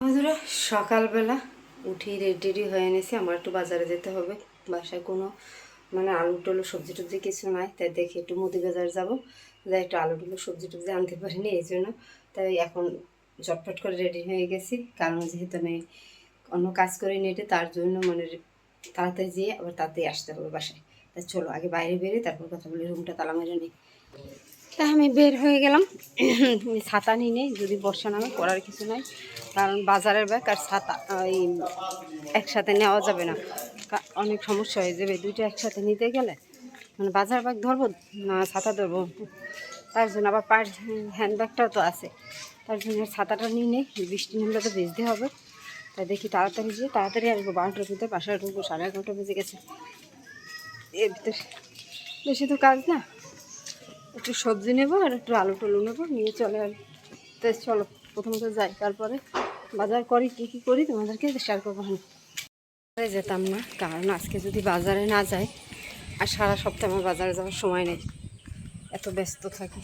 বন্ধুরা, সকালবেলা উঠি রেডি হয়ে এনেছি। আমার একটু বাজারে যেতে হবে। বাসায় কোনো মানে আলু টলু, সবজি টবজি কিছু নাই, তাই দেখি একটু মুদি বাজার যাব। যাই একটু আলু টলু, সবজি টবজি আনতে পারিনি, এই জন্য। তাই এখন ঝটপট করে রেডি হয়ে গেছি। কারণ যেহেতু আমি অন্য কাজ করে নেটে, তার জন্য মানে তাড়াতাড়ি যেয়ে আবার তাড়াতাড়ি আসতে হবে বাসায়। তাই চলো, আগে বাইরে বেরিয়ে তারপর কথা বলি, রুমটা তালা মেরে নিই। তা আমি বের হয়ে গেলাম। ছাতা নিয়ে নেই, যদি বর্ষা নামে করার কিছু নাই। কারণ বাজারের ব্যাগ আর ছাতা এই একসাথে নেওয়া যাবে না। অনেক সমস্যা হয়ে যাবে, দুইটা একসাথে নিতে গেলে। মানে বাজার ব্যাগ ধরবো না ছাতা ধরবো? তার জন্য আবার পার হ্যান্ডব্যাগটাও তো আছে। তার জন্য ছাতাটা নিয়ে নেই, বৃষ্টি নামলে তো ভিজতে হবে। তাই দেখি তাড়াতাড়ি যেয়ে, তাড়াতাড়ি আসব, বারোটার ভিতরে বাসায় ঢুকবো, সাড়ে এগারোটা বেজে গেছে। এর ভিতরে বেশি তো কাজ না। একটু সবজি নেব আর একটু আলু টলু নেব, নিয়ে চলে আর তো চলো, প্রথমত যাই, তারপরে বাজার করি, কী কী করি তোমাদেরকে শেয়ার করব আমি যেতাম না, কারণ আজকে যদি বাজারে না যাই, আর সারা সপ্তাহে আমার বাজারে যাওয়ার সময় নেই, এত ব্যস্ত থাকি।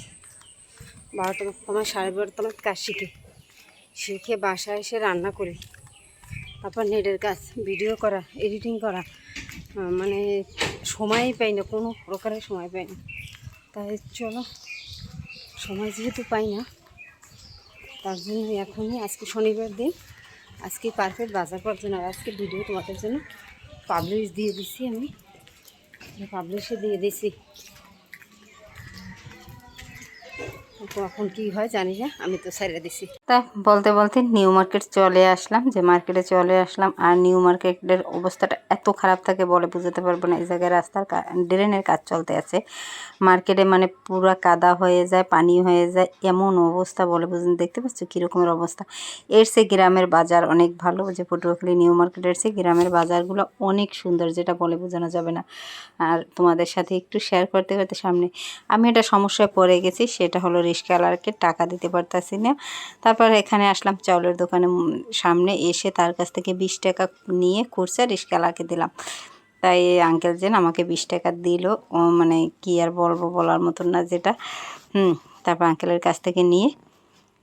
বারোটা তোমার সাড়ে বারোটা তোমার কাজ শিখি। শিখে বাসায় এসে রান্না করি। তারপর নেটের কাজ ভিডিও করা এডিটিং করা মানে সময়ই পাই না, কোনো প্রকারের সময় পাই না। তাই চলো, সময় যেহেতু পাই না, তার জন্য এখনই আজকে শনিবার দিন, আজকে পারফেক্ট বাজার করার জন্য আর আজকে ভিডিও তোমাদের জন্য পাবলিশ দিয়ে দিছি আমি। পাবলিশে দিয়ে দিছি। কখন কি হয় জানি না, আমি তো ছেড়ে দিছি। তা বলতে বলতে নিউ মার্কেট চলে আসলাম, যে মার্কেটে চলে আসলাম, আর নিউ মার্কেটের অবস্থাটা এত খারাপ থাকে বলে বুঝতে পারব না। এই জায়গায় রাস্তার ড্রেনের কাজ চলতে আছে। মার্কেটে মানে পুরা কাদা হয়ে যায়, পানি হয়ে যায়, এমন অবস্থা বলে বুঝুন দেখতে পাচ্ছ কীরকমের অবস্থা। এর সে গ্রামের বাজার অনেক ভালো, যে পটুয়াখালী নিউ মার্কেটের সে গ্রামের বাজারগুলো অনেক সুন্দর, যেটা বলে বোঝানো যাবে না। আর তোমাদের সাথে একটু শেয়ার করতে করতে সামনে আমি একটা সমস্যায় পড়ে গেছি, সেটা হলো রিক্সাওয়ালাকে টাকা দিতে পারতাছি না। তারপর এখানে আসলাম চাউলের দোকানে সামনে এসে তার কাছ থেকে বিশ টাকা নিয়ে খুরসা রিক্সাওয়ালাকে দিলাম। তাই আঙ্কেল যেন আমাকে বিশ টাকা দিল, ও মানে কি আর বলব বলার মতন না যেটা। হুম, তারপর আঙ্কেলের কাছ থেকে নিয়ে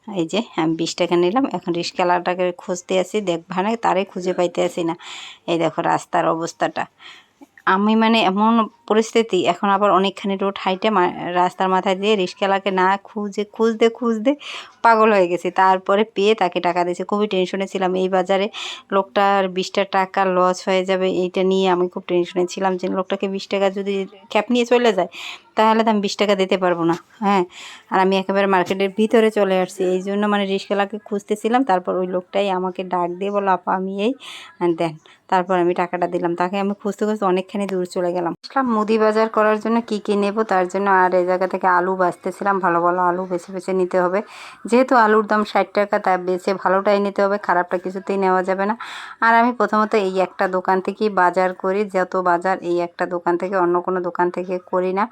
এই যে আমি বিশ টাকা নিলাম, এখন রিক্সাওয়ালাটাকে খুঁজতে আসি দেখভানে তারে খুঁজে পাইতে আসি না। এই দেখো রাস্তার অবস্থাটা। আমি মানে এমন পরিস্থিতি, এখন আবার অনেকখানি রোড হাইটে রাস্তার মাথায় দিয়ে রিক্সাওয়ালাকে না খুঁজে, খুঁজতে খুঁজতে পাগল হয়ে গেছি। তারপরে পেয়ে তাকে টাকা দিয়েছে। খুবই টেনশনে ছিলাম। এই বাজারে লোকটার বিশটা টাকা লস হয়ে যাবে, এইটা নিয়ে আমি খুব টেনশনে ছিলাম যে লোকটাকে বিশ টাকা যদি ক্যাপ নিয়ে চলে যায়, তাহলে তো আমি বিশ টাকা দিতে পারব না। হ্যাঁ আর আমি একেবারে মার্কেটের ভিতরে চলে আসছি। এই জন্য মানে রিক্সাওয়ালাকে খুঁজতেছিলাম। তারপর ওই লোকটাই আমাকে ডাক দিয়ে বলো আপা, আমি এই, দেন। তারপর আমি টাকাটা দিলাম। তাকে আমি খুঁজতে খুঁজতে অনেকখানি দূর চলে গেলাম। আসলাম মুদি বাজার করার জন্য কি কি নেব তার জন্য আর এই জায়গা থেকে আলু বাঁচতেছিলাম। ভালো ভালো আলু বেছে বেছে নিতে হবে। যেহেতু আলুর দাম ষাট টাকা, তা বেছে ভালোটাই নিতে হবে, খারাপটা কিছুতেই নেওয়া যাবে না। আর আমি প্রথমত এই একটা দোকান থেকেই বাজার করি। যত বাজার, এই একটা দোকান থেকে, অন্য কোনো দোকান থেকে করি না।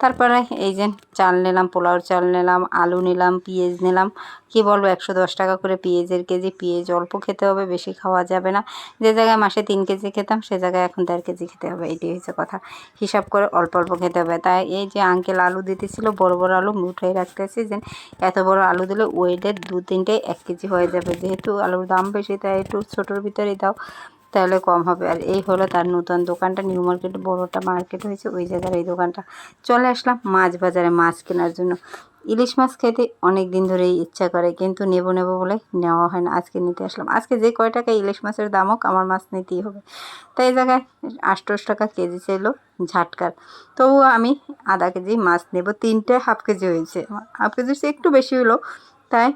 তারপরে এই যে চাল নিলাম, পোলাওর চাল নিলাম, আলু নিলাম, পেঁয়াজ নিলাম কি বলব, একশো দশ টাকা করে পেঁয়াজের কেজি, পেঁয়াজ অল্প খেতে হবে, বেশি খাওয়া যাবে না। যে জায়গায় মাসে তিন কেজি খেতাম, সে জায়গায় এখন দেড় কেজি খেতে হবে, এটাই হচ্ছে কথা। হিসাব করে অল্প অল্প খেতে হবে। তাই এই যে আঙ্কেল আলু দিতেছিল, বড় বড় আলু মুঠোয় রাখতেছি যে, এত বড় আলু দিলে ওয়েটের দু তিনটে এক কেজি হয়ে যাবে। যেহেতু আলুর দাম বেশি, তাই একটু ছোটোর ভিতরেই দাও, তাহলে কম হবে। আর এই হলো তার নতুন দোকানটা নিউ মার্কেট বড়টা মার্কেট হয়েছে ওই জায়গার এই দোকানটা। চলে আসলাম মাছ বাজারে, মাছ কেনার জন্য। ইলিশ মাছ খেতে অনেক দিন ধরেই ইচ্ছা করে, কিন্তু নেব নেব বলে নেওয়া হয় না। আজকে নিতে আসলাম। আজকে যে কয় টাকা ইলিশ মাছের দাম হোক, আমার মাছ নিতেই হবে। তাই এই জায়গায় আটশোশো টাকা কেজি ছিল ঝাটকার। তবুও আমি আধা কেজি মাছ নেব। তিনটে হাফ কেজি হয়েছে। হাফ কেজির হচ্ছে একটু বেশি হলো। তাই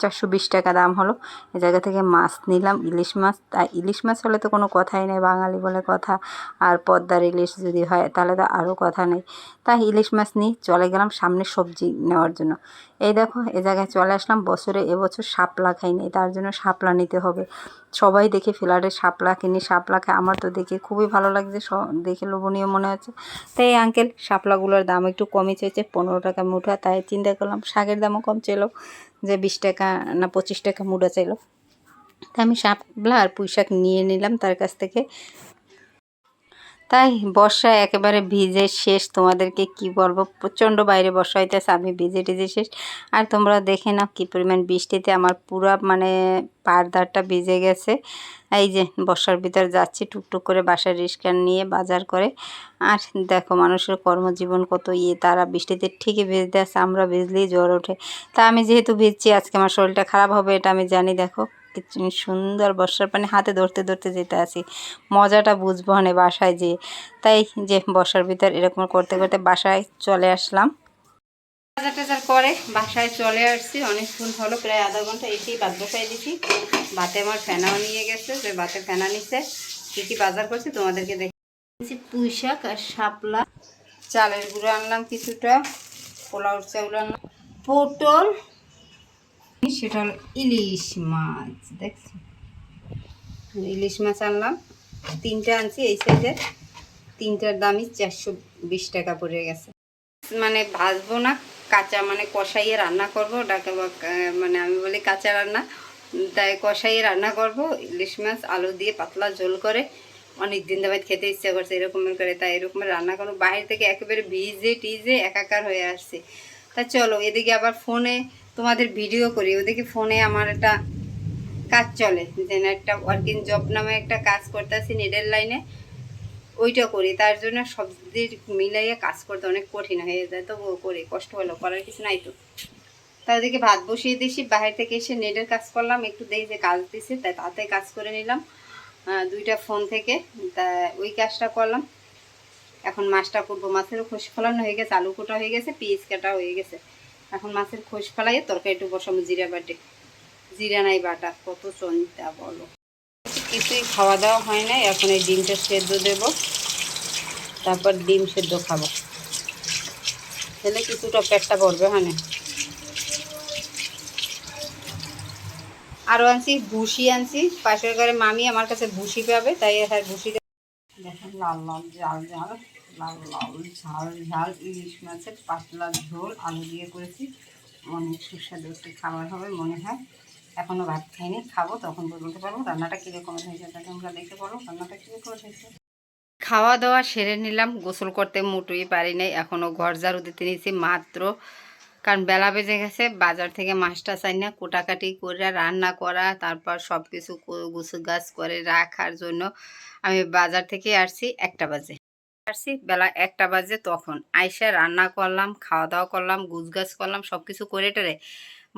চারশো বিশ টাকা দাম হলো। এ জায়গা থেকে মাছ নিলাম, ইলিশ মাছ। তাই ইলিশ মাছ হলে তো কোনো কথাই নেই, বাঙালি বলে কথা। আর পদ্মার ইলিশ যদি হয়, তাহলে তো আরও কথা নেই। তাই ইলিশ মাছ নিয়ে চলে গেলাম সামনে সবজি নেওয়ার জন্য। এই দেখো, এ জায়গায় চলে আসলাম। বছরে এবছর শাপলা খাইনি তার জন্য শাপলা নিতে হবে। সবাই দেখে ফ্ল্যাটে শাপলা কিনি, শাপলা খায় আমার তো দেখে খুবই ভালো লাগছে, স- দেখে লোভনীয় মনে হচ্ছে। তাই আঙ্কেল শাপলাগুলোর দাম একটু কমই চেয়েছে, পনেরো টাকা মুঠা। তাই চিন্তা করলাম, শাকের দামও কম ছিল যে বিশ টাকা না পঁচিশ টাকা মুঠা চাইলো তাই আমি শাপলা আর পুঁই শাক নিয়ে নিলাম তার কাছ থেকে। তাই বর্ষায় একেবারে ভিজে শেষ। তোমাদেরকে কি বলব? প্রচণ্ড বাইরে বর্ষা হইতেছে, আমি ভিজে টিজে শেষ। আর তোমরা দেখে নাও কী পরিমাণ বৃষ্টিতে আমার পুরা মানে পারদারটা ভিজে গেছে। এই যে বর্ষার ভিতরে যাচ্ছি টুকটুক করে বাসার রিস্কা নিয়ে বাজার করে। আর দেখো মানুষের কর্মজীবন কত ইয়ে তারা বৃষ্টিতে ঠিকই ভিজতে আসে আমরা ভিজলেই জ্বর ওঠে। তা আমি যেহেতু ভিজছি, আজকে আমার শরীরটা খারাপ হবে এটা আমি জানি, দেখো। সুন্দর বর্ষার পানি, হাতে ধরতে ধরতে যেতে আসি মজাটা বুঝব না বাসায় যেয়ে। তাই যে বর্ষার ভিতর এরকম করতে করতে বাসায় চলে আসলাম। বাজার টাজার করে বাসায় চলে আসছি। অনেকক্ষণ হলো, প্রায় আধা ঘণ্টা। এসেই ভাত বসাই দিছি। বাতে আমার ফেনাও নিয়ে গেছে। যে বাতে ফেনা নিচ্ছে কী কী বাজার করছি তোমাদেরকে দেখি পুঁই শাক আর শাপলা। চালের গুঁড়ো আনলাম কিছুটা পোলাও চাউল আনলাম। পটল সেটা হলো ইলিশ মাছ দেখছি ইলিশ মাছ আনলাম। তিনটা আনছি এই সাইজের তিনটার দামই চারশো বিশ টাকা পড়ে গেছে। মানে ভাজবো না, কাঁচা মানে কষাইয়ে রান্না করব ডাকে মানে আমি বলি কাঁচা রান্না। তাই কষাইয়ে রান্না করব, ইলিশ মাছ, আলু দিয়ে পাতলা ঝোল করে। অনেক দিন ধরে খেতে ইচ্ছা করছে এরকম করে, তাই এরকমের রান্না করব। বাইরে থেকে একেবারে ভিজে টিজে একাকার হয়ে আসছে। তা চলো, এদিকে আবার ফোনে তোমাদের ভিডিও করি। ওদিকে ফোনে আমার একটা কাজ চলে যেন একটা ওয়ার্কিং জব নামে একটা কাজ করতেছি নেটের লাইনে ওইটা করি। তার জন্য সব দিক মিলাইয়ে কাজ করতে অনেক কঠিন হয়ে যায়, তবুও করি, কষ্ট হলো করার কিছু নাই তো। তার দিকে ভাত বসিয়ে দিয়েছি বাইরে থেকে এসে নেটের কাজ করলাম, একটু দেখি যে কাজ দিছে তাই তাতে কাজ করে নিলাম। দুইটা ফোন থেকে, তা ওই কাজটা করলাম। এখন মাছটা করব মাছেরও খোস ফলানো হয়ে গেছে, আলু কোটা হয়ে গেছে পিস কাটা হয়ে গেছে। এখন মাছের ফেলাইয়ে তরকারি একটু বসাবো, জিরা বাটে। জিরা নাই বাটা, কত চন্তা বলো। কিছুই খাওয়া দাওয়া হয় না এখন এই ডিমটা সেদ্ধ দেব। তারপর ডিম সেদ্ধ খাব। তাহলে কিছুটা পেটটা পড়বে হ্যাঁ আরও আনছি, ভুসি আনছি। পাশের ঘরে মামি আমার কাছে ভুসি পাবে, তাই হ্যাঁ ভুসি দেখেন লাল লাল জাল ঝাল। লাল লাল ঝাল ঝাল, ইলিশ মাছের পাতলা ঝোল, আলু দিয়ে করেছি। অনেক সুস্বাদু একটি খাবার হবে মনে হয়। এখনও ভাত খাইনি, খাব, তখন বলতে পারব রান্নাটা কীরকম হয়েছে তা তোমরা দেখে বলো, রান্নাটা কীরকম হয়েছে? খাওয়া দাওয়া সেরে নিলাম, গোসল করতে মোটেই পারি নাই এখনও ঘর ঝাড়ু দিতে নিয়েছি মাত্র। কারণ বেলা বেজে গেছে, বাজার থেকে মাছটা চাই না, কোটাকাটি করে রান্না করা, তারপর সব কিছু গুছু গাছ করে রাখার জন্য আমি বাজার থেকে আসছি একটা বাজে। আসছি বেলা একটা বাজে তখন। আইসা রান্না করলাম খাওয়া দাওয়া করলাম গুছ গাছ করলাম সব কিছু করে টেরে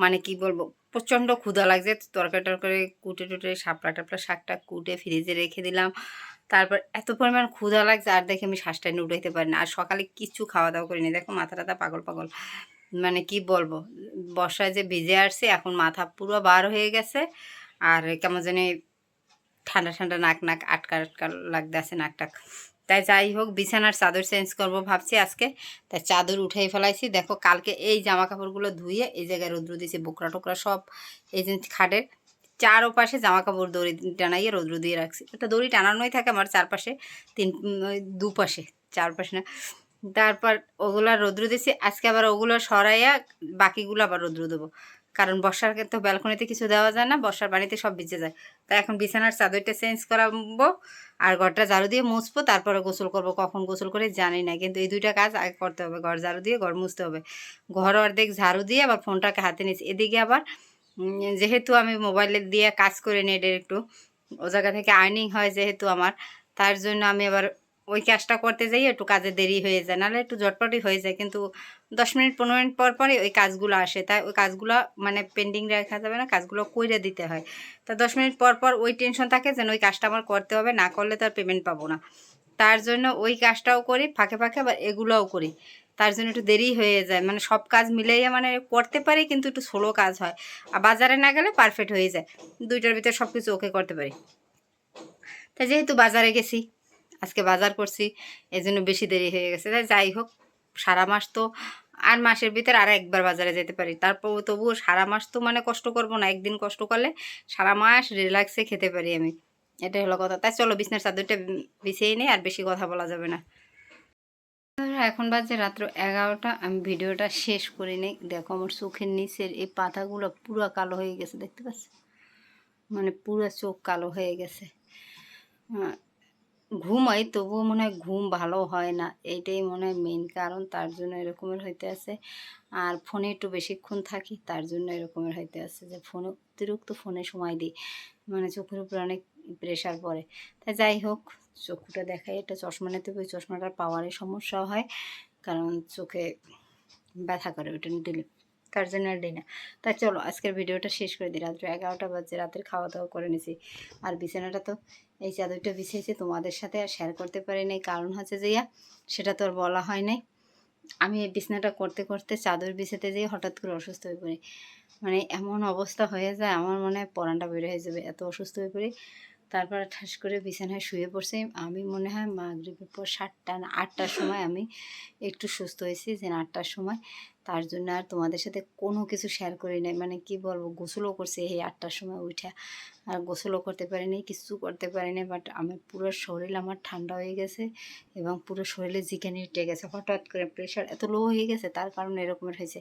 মানে কি বলব, প্রচণ্ড ক্ষুধা লাগছে। তরকারি টরকারি কুটে টুটে, শাপলা টাপলা শাকটা কুটে ফ্রিজে রেখে দিলাম। তারপর এত পরিমাণ ক্ষুধা লাগছে, আর দেখে আমি শ্বাসটা নিয়ে উঠাইতে পারি না। আর সকালে কিচ্ছু খাওয়া দাওয়া করিনি। দেখো মাথা টাথা পাগল পাগল। মানে কি বলব, বর্ষায় যে ভিজে আসছে, এখন মাথা পুরো বার হয়ে গেছে। আর কেমন জানি ঠান্ডা ঠান্ডা নাক নাক আটকা আটকা লাগতে আছে নাক টাক তাই যাই হোক, বিছানার চাদর চেঞ্জ করব ভাবছি আজকে। তাই চাদর উঠাই ফেলাইছি। দেখো, কালকে এই জামা কাপড়গুলো ধুয়ে এই জায়গায় রৌদ্র দিয়েছি, বোকরা টোকরা সব এই যে খাটের চারো পাশে জামা কাপড় দড়ি টানাইয়ে রৌদ্র দিয়ে রাখছি। একটা দড়ি টানানোই থাকে আমার চারপাশে, তিন দুপাশে, চারপাশে না। তারপর ওগুলা রৌদ্র দিয়েছি, আজকে আবার ওগুলো সরাইয়া বাকিগুলো আবার রৌদ্র দেবো। কারণ বর্ষার তো ব্যালকনিতে কিছু দেওয়া যায় না, বর্ষার পানিতে সব ভিজে যায়। তাই এখন বিছানার চাদরটা চেঞ্জ করাবো আর ঘরটা ঝাড়ু দিয়ে মুছবো, তারপরে গোসল করব। কখন গোসল করে জানি না, কিন্তু এই দুইটা কাজ আগে করতে হবে। ঘর ঝাড়ু দিয়ে ঘর মুছতে হবে। ঘর অর্ধেক ঝাড়ু দিয়ে আবার ফোনটাকে হাতে নিচ্ছি এদিকে আবার যেহেতু আমি মোবাইলে দিয়ে কাজ করে নেটের একটু, ও জায়গা থেকে আর্নিং হয় যেহেতু আমার, তার জন্য আমি আবার ওই কাজটা করতে যাই, একটু কাজে দেরি হয়ে যায়, নাহলে একটু ঝটপটই হয়ে যায়। কিন্তু দশ মিনিট, পনেরো মিনিট পর পরই ওই কাজগুলো আসে। তাই ওই কাজগুলো মানে পেন্ডিং রাখা যাবে না, কাজগুলো কইরে দিতে হয়। তা দশ মিনিট পর পর ওই টেনশন থাকে যেন ওই কাজটা আমার করতে হবে, না করলে তো আর পেমেন্ট পাবো না। তার জন্য ওই কাজটাও করি, ফাঁকে ফাঁকে আবার এগুলোও করি। তার জন্য একটু দেরি হয়ে যায়। মানে সব কাজ মিলাইয়া মানে করতে পারি, কিন্তু একটু স্লো কাজ হয়। আর বাজারে না গেলে পারফেক্ট হয়ে যায়। দুইটার ভিতরে সব কিছু ওকে করতে পারি। তা যেহেতু বাজারে গেছি আজকে বাজার করছি এই জন্য বেশি দেরি হয়ে গেছে। তাই যাই হোক, সারা মাস তো আর মাসের ভিতরে আর একবার বাজারে যেতে পারি। তারপর তবুও সারা মাস তো মানে কষ্ট করব না, একদিন কষ্ট করলে সারা মাস রিল্যাক্সে খেতে পারি আমি। এটাই হলো কথা। তাই চলো, বিছনার চাদরটা বিছিয়ে নিই আর বেশি কথা বলা যাবে না। এখন বাজে রাত্র এগারোটা, আমি ভিডিওটা শেষ করে নিই। দেখো আমার চোখের নিচের এই পাতাগুলো পুরো কালো হয়ে গেছে, দেখতে পাচ্ছ? মানে পুরো চোখ কালো হয়ে গেছে। ঘুমাই, তবুও মনে হয় ঘুম ভালো হয় না। এইটাই মনে হয় মেন কারণ, তার জন্য এরকমের হইতে আছে। আর ফোনে একটু বেশিক্ষণ থাকি, তার জন্য এরকমের হইতে আছে যে ফোনে অতিরিক্ত ফোনে সময় দিই। মানে চোখের উপর অনেক প্রেশার পড়ে। তাই যাই হোক চোখটা দেখাই একটা চশমা নিতে ওই চশমাটার পাওয়ারের সমস্যা হয়। কারণ চোখে ব্যথা করে ওটা দিলে তার জন্য আর না। তাই চলো, আজকের ভিডিওটা শেষ করে দিই। রাত্রে এগারোটা বাজে রাতের খাওয়া দাওয়া করে নিছি। আর বিছানাটা তো এই চাদরটা বিছিয়েছি, তোমাদের সাথে আর শেয়ার করতে পারি নাই। কারণ হচ্ছে যে ইয়া, সেটা তো আর বলা হয় নাই। আমি এই বিছানাটা করতে করতে চাদর বিছাতে যেয়ে হঠাৎ করে অসুস্থ হয়ে পড়ি। মানে এমন অবস্থা হয়ে যায়, আমার মনে হয় পরানটা বের হয়ে যাবে। এত অসুস্থ হয়ে পড়ি। তারপর ঠাস করে বিছানায় শুয়ে পড়ছি। আমি মনে হয় মাগরিবের পর সাতটা না, আটটার সময় আমি একটু সুস্থ হয়েছি, যে আটটার সময়। তার জন্য আর তোমাদের সাথে কোনো কিছু শেয়ার করি নাই। মানে কি বলব, গোসলও করছি এই আটটার সময় উঠে আর গোসলও করতে পারিনি কিছু করতে পারিনি বাট আমার পুরো শরীর আমার ঠান্ডা হয়ে গেছে এবং পুরো শরীরে জিকেনি উঠে গেছে। হঠাৎ করে প্রেশার এত লো হয়ে গেছে, তার কারণে এরকমের হয়েছে।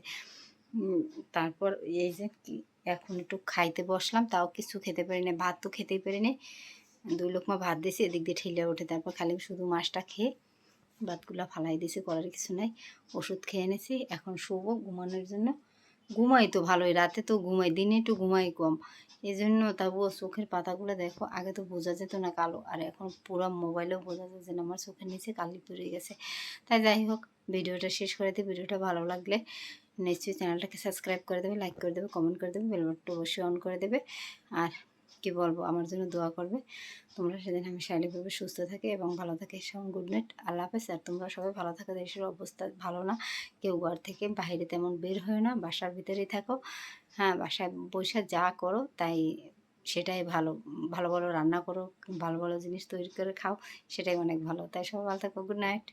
তারপর এই যে এখন একটু খাইতে বসলাম, তাও কিছু খেতে পারিনি ভাত তো খেতেই পারিনি। দুই লোকমা ভাত দিয়েছি, এদিক দিয়ে ঠেলে ওঠে তারপর খালি শুধু মাছটা খেয়ে ভাতগুলো ফালাই দিয়েছি, করার কিছু নাই। ওষুধ খেয়ে এনেছি এখন শুবো ঘুমানোর জন্য। ঘুমাই তো ভালোই, রাতে তো ঘুমাই, দিনে একটু ঘুমাই কম। এই জন্য তবুও চোখের পাতাগুলো দেখো, আগে তো বোঝা যেত না কালো, আর এখন পুরো মোবাইলেও বোঝা যাচ্ছে না, আমার চোখের নিচে কালি পড়ে গেছে। তাই যাই হোক, ভিডিওটা শেষ করে দিই, ভিডিওটা ভালো লাগলে নিশ্চয়ই চ্যানেলটাকে সাবস্ক্রাইব করে দেবে, লাইক করে দেবে, কমেন্ট করে দেবে বেলবটটা অবশ্যই অন করে দেবে। আর কি বলব? আমার জন্য দোয়া করবে। তোমরা সেদিন আমি শারীরিকভাবে সুস্থ থাকি এবং ভালো থাকি। সব গুড নাইট আল্লাহ হাফেজ। আর তোমরা সবাই ভালো থাকো, দেশের অবস্থা ভালো না। কেউ ঘর থেকে বাইরে তেমন বের হয় না, বাসার ভিতরেই থাকো। হ্যাঁ বাসায় বসে যা করো, তাই সেটাই ভালো। ভালো ভালো রান্না করো, ভালো ভালো জিনিস তৈরি করে খাও, সেটাই অনেক ভালো। তাই সবাই ভালো থাকো গুড নাইট